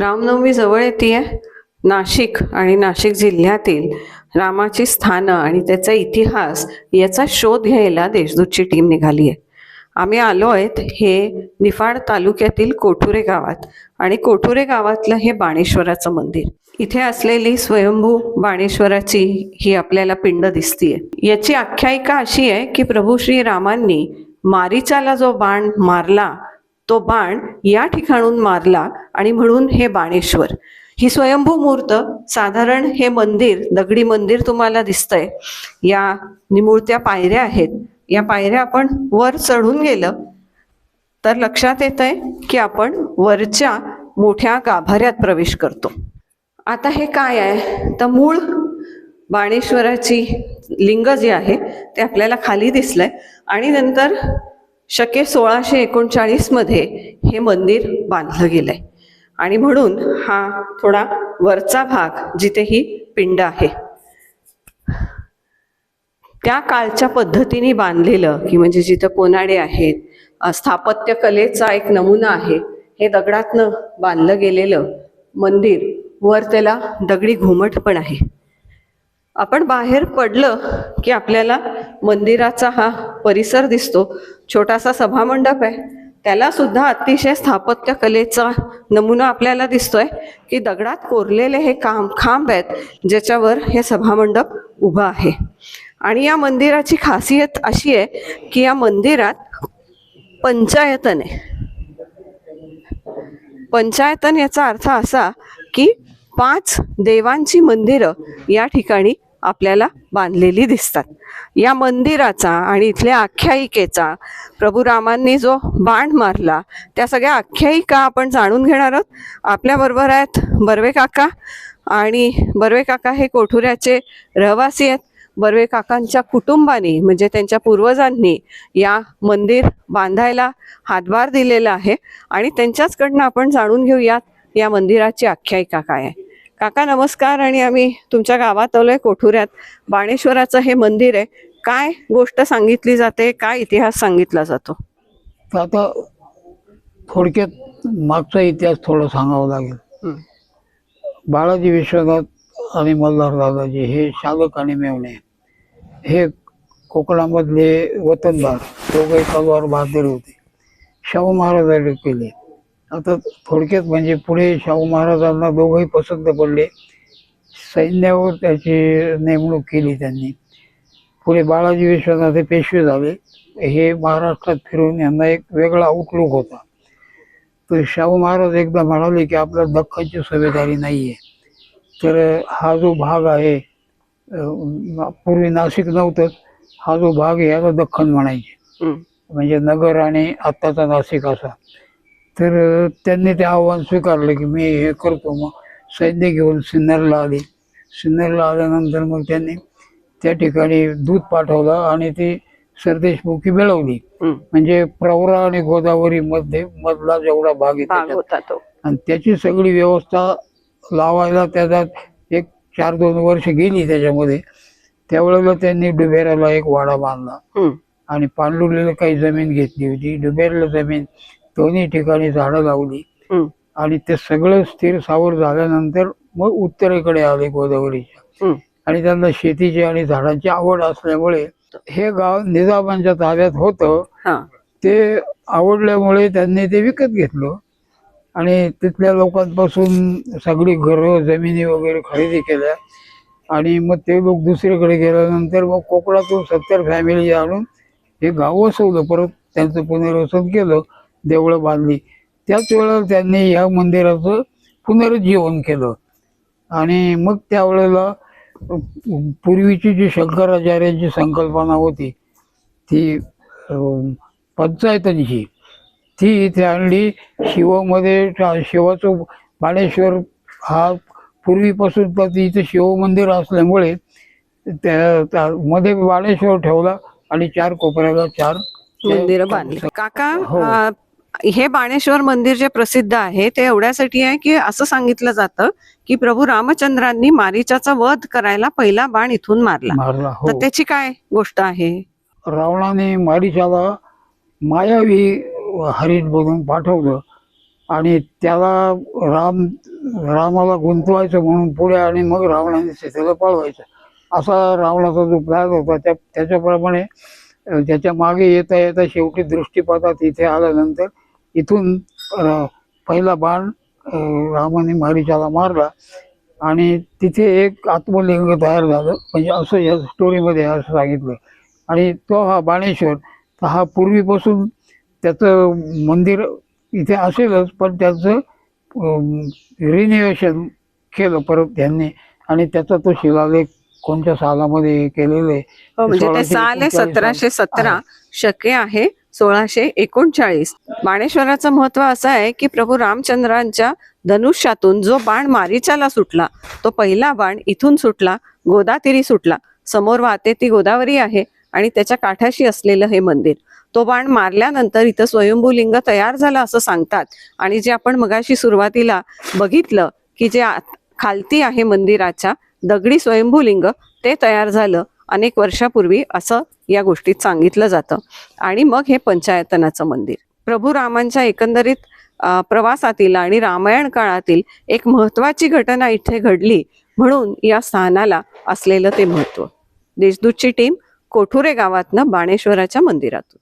रामनवमी जवळ येते नाशिक आणि नाशिक जिल्ह्यातील रामाची स्थानं आणि त्याचा इतिहास याचा शोध घ्यायला देशदूतची टीम निघाली आहे आम्ही आलो आहेत हे निफाड तालुक्यातील कोठुरे गावात आणि कोठुरे गावातलं हे बाणेश्वराचं मंदिर. इथे असलेली स्वयंभू बाणेश्वराची ही आपल्याला पिंड दिसतीये. याची आख्यायिका अशी आहे की प्रभू श्री रामांनी मारीचाला जो बाण मारला तो बाण या ठिकाणून मारला आणि म्हणून हे बाणेश्वर. ही स्वयंभू मूर्त साधारण हे मंदिर दगडी मंदिर तुम्हाला दिसतंय. या निमुळत्या पायऱ्या आहेत. या पायऱ्या आपण वर चढून गेलं तर लक्षात येत आहे की आपण वरच्या मोठ्या गाभाऱ्यात प्रवेश करतो. आता हे काय आहे? तर मूळ बाणेश्वराची लिंग जे आहे ते आपल्याला खाली दिसलंय. आणि नंतर शके सोळाशे एकोणचाळीसमध्ये हे मंदिर बांधलं गेलंय. आणि म्हणून हा थोडा वरचा भाग जिथे ही पिंड आहे त्या काळच्या पद्धतीने बांधलेलं की म्हणजे जिथं कोनाडे आहेत स्थापत्यकलेचा स्थापत्य कलेचा एक नमुना आहे हे दगडातनं बांधलं गेलेलं मंदिर वर त्याला दगडी घुमट पण आहे. आपण बाहेर पडलं की आपल्याला मंदिराचा हा परिसर दिसतो. छोटासा सभामंडप आहे. त्याला सुद्धा अतिशय स्थापत्य कलेचा नमुना आपल्याला दिसतोय की दगडात कोरलेले हे काम खांब आहेत ज्याच्यावर हे सभामंडप उभा आहे. आणि या मंदिराची खासियत अशी आहे की या मंदिरात पंचायतन आहे. पंचायतन याचा अर्थ असा की पाच देवांची मंदिरं या ठिकाणी आपल्याला बांधलेली दिसतात. या मंदिराचा आणि इथल्या आख्यायिकेचा प्रभू रामांनी जो बाण मारला त्या सगळ्या आख्यायिका आपण जाणून घेणार आहोत. आपल्याबरोबर आहेत बर्वे काका आणि बर्वे काका हे कोठुऱ्याचे रहिवासी आहेत. बर्वे काकांच्या कुटुंबाने म्हणजे त्यांच्या पूर्वजांनी या मंदिर बांधायला हातभार दिलेला आहे आणि त्यांच्याचकडनं आपण जाणून घेऊयात या मंदिराची आख्यायिका काय आहे. काका नमस्कार. आणि आम्ही तुमच्या गावात आलोय कोठुऱ्यात. बाणेश्वराचं हे मंदिर आहे. काय गोष्ट सांगितली जाते? काय इतिहास सांगितला जातो? आता थोडक्यात मागचा इतिहास थोडा सांगावा लागेल. बाळाजी विश्वनाथ आणि मल्हार दादाजी हे शालक आणि मेवणे. हे कोकणामधले वतनदार. दोघे तलवार बहादूर होते. शाहू महाराजांनी केले. आता थोडक्यात म्हणजे पुढे शाहू महाराजांना दोघंही पसंत पडले. सैन्यावर त्याची नेमणूक केली त्यांनी. पुढे बाळाजी विश्वनाथ हे पेशवे झाले. हे महाराष्ट्रात फिरून यांना एक वेगळा आउटलुक होता. तर शाहू महाराज एकदा म्हणाले की आपल्या दख्खनची सुभेदारी नाही आहे तर हा जो भाग आहे पूर्वी नाशिक नव्हतंच हा जो भाग आहे याला दख्खन म्हणायचे. म्हणजे नगर आणि आत्ताचा नाशिक असा. तर त्यांनी ते आव्हान स्वीकारलं की मी हे करतो. मग सैन्य घेऊन सिन्नरला आले. सिन्नरला आल्यानंतर मग त्यांनी त्या ठिकाणी दूध पाठवलं आणि ती सरदेशमुखी मिळवली. म्हणजे प्रवरा आणि गोदावरी मध्ये मधला जेवढा भाग आहे भाग त्याच्यात. होता तो. आणि त्याची सगळी व्यवस्था लावायला त्याच्यात एक चार दोन वर्ष गेली त्याच्यामध्ये. त्यावेळेला त्यांनी डुबेराला एक वाडा बांधला. आणि पांडुलीला काही जमीन घेतली होती. डुबेरला जमीन दोन्ही ठिकाणी झाडं लावली. आणि ते सगळं स्थिर सावर झाल्यानंतर मग उत्तरेकडे आले गोदावरीच्या. आणि त्यांना शेतीची आणि झाडांची आवड असल्यामुळे हे गाव निजामांच्या ताब्यात होतं. हा. ते आवडल्यामुळे त्यांनी ते विकत घेतलं. आणि तिथल्या लोकांपासून सगळी घरं जमिनी वगैरे खरेदी केल्या. आणि मग ते लोक दुसरीकडे गेल्यानंतर मग कोकणातून सत्तर फॅमिली आणून हे गाव वसवलं. परत त्यांचं पुनर्वसन केलं. देवळं बांधली. त्याच वेळेला त्यांनी ह्या मंदिराचं पुनरुज्जीवन केलं. आणि मग त्यावेळेला पूर्वीची जी शंकराचार्यांची संकल्पना होती ती पंचायतांची ती इथे आणली. शिवमध्ये शिवाचं बाणेश्वर हा पूर्वीपासून तर इथे शिव मंदिर असल्यामुळे त्या त्या- मध्ये बाणेश्वर ठेवला आणि चार कोपऱ्याला चार मंदिरं बांधली. काका हो. हे बाणेश्वर मंदिर जे प्रसिद्ध आहे ते एवढ्यासाठी आहे की असं सांगितलं जातं की प्रभू रामचंद्रांनी मारीचाचा वध करायला पहिला बाण इथून मारला. मारला तर हो त्याची काय गोष्ट आहे? रावणाने मारिचाला मायावी हरिण बनवून पाठवलं आणि त्याला राम रामाला गुंतवायचं म्हणून पुढे आणि मग रावणाने सीतेला पळवायचं. असा रावणाचा जो प्लॅन होता त्या त्याच्याप्रमाणे त्याच्यामागे येता येता शेवटी दृष्टीपथात इथे आल्यानंतर इथून पहिला बाण रामाने मारीच्याला मारला आणि तिथे एक आत्मलिंग तयार झालं. म्हणजे असं या स्टोरीमध्ये असं सांगितलं. आणि तो हा बाणेश्वर हा पूर्वीपासून त्याचं मंदिर इथे असेलच पण त्याचं रिन्युएशन केलं परत त्यांनी. आणि त्याचा तो शिलालेख कोणत्या सालामध्ये केलेले हो म्हणजे ते साल सतराशे सतरा. शके आहे. सोळाशे एकोणचाळीस. बाणेश्वराचं महत्त्व असं आहे की प्रभू रामचंद्रांच्या धनुष्यातून जो बाण मारीच्याला सुटला तो पहिला बाण इथून सुटला गोदातीरी सुटला. समोर वाहते ती गोदावरी आहे आणि त्याच्या काठाशी असलेलं हे मंदिर. तो बाण मारल्यानंतर इथं स्वयंभू लिंग तयार झालं असं सांगतात. आणि जे आपण मगाशी सुरुवातीला बघितलं की जे आत- खालती आहे मंदिराच्या दगडी स्वयंभू लिंग ते तयार झालं. अनेक वर्षापूर्वी असं या गोष्टीत सांगितलं जातं. आणि मग हे पंचायतनाचं मंदिर. प्रभू रामांच्या एकंदरीत प्रवासातील आणि रामायण काळातील एक महत्वाची घटना इथे घडली म्हणून या स्थानाला असलेलं ते महत्त्व देशदूतची टीम कोठुरे गावातनं बाणेश्वराच्या मंदिरातून.